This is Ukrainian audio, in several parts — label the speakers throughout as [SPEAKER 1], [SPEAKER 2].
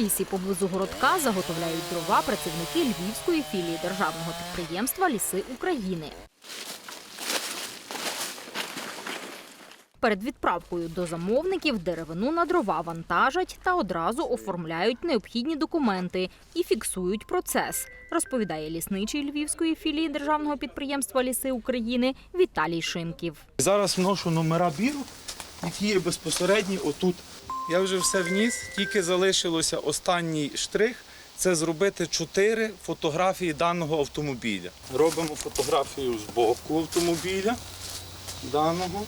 [SPEAKER 1] лісі поблизу городка заготовляють дрова працівники львівської філії державного підприємства Ліси України. Перед відправкою до замовників деревину на дрова вантажать та одразу оформляють необхідні документи і фіксують процес, розповідає лісничий львівської філії державного підприємства Ліси України Віталій Шимків.
[SPEAKER 2] Зараз вношу номера бірок, які є безпосередньо отут. Я вже все вніс, тільки залишилося останній штрих. Це зробити чотири фотографії даного автомобіля. Робимо фотографію з боку автомобіля даного.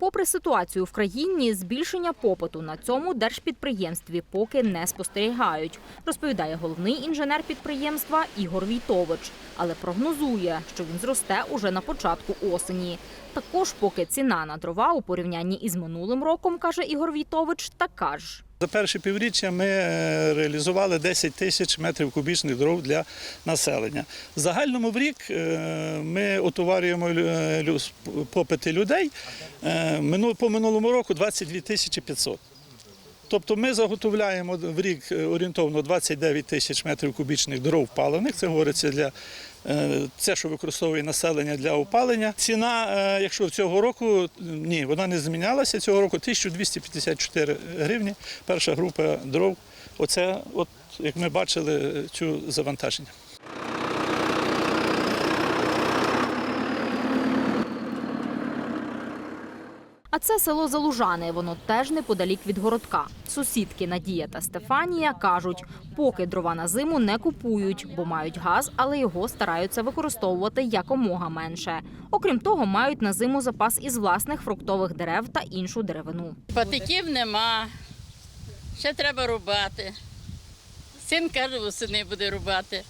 [SPEAKER 1] Попри ситуацію в країні, збільшення попиту на цьому держпідприємстві поки не спостерігають, розповідає головний інженер підприємства Ігор Війтович. Але прогнозує, що він зросте уже на початку осені. Також, поки ціна на дрова у порівнянні із минулим роком, каже Ігор Війтович, така ж.
[SPEAKER 3] За перше півріччя ми е, реалізували 10 тисяч метрів кубічних дров для населення. В загальному в рік е, ми отоварюємо е, попити людей по минулому року 22 тисячі 500. Тобто ми заготовляємо в рік е, орієнтовно 29 тисяч метрів кубічних дров палених. Це говориться для е, це, що використовує населення для опалення. Ціна, е, якщо цього року, ні, вона не змінялася. Цього року 1254 гривні. Перша група дров. Оце, от як ми бачили, цю завантаження.
[SPEAKER 1] А це село Залужане. Воно теж неподалік від городка. Сусідки Надія та Стефанія кажуть, поки дрова на зиму не купують, бо мають газ, але його стараються використовувати якомога менше. Окрім того, мають на зиму запас із власних фруктових дерев та іншу деревину.
[SPEAKER 4] Патиків нема. Ще треба рубати. Син каже, восени буде рубати.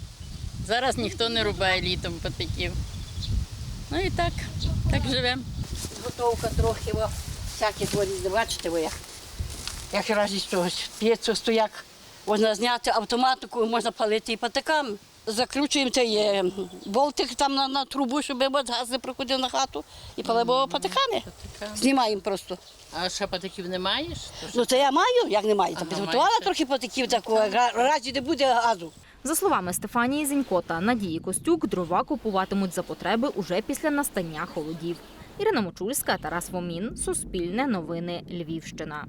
[SPEAKER 4] Зараз ніхто не рубає літом патиків. Ну і так, так живемо.
[SPEAKER 5] Готовка трохи, о, всякі творі, бачите ви як. Як разі з цього п'ється стояк, можна зняти автоматику, можна палити і патиками. Закручуємо цей е, болтик там на, на трубу, щоб газ не проходив на хату і палимо патиками. Знімаємо просто.
[SPEAKER 4] А ще патиків не маєш?
[SPEAKER 5] Ну це я маю, як не маю.
[SPEAKER 4] Ага,
[SPEAKER 5] підготувала
[SPEAKER 4] маєте.
[SPEAKER 5] трохи патиків такого, ра- разі не буде газу.
[SPEAKER 1] За словами Стефанії Зінько та Надії Костюк, дрова купуватимуть за потреби уже після настання холодів. Ірина Мочульська, Тарас Вомін, Суспільне новини, Львівщина.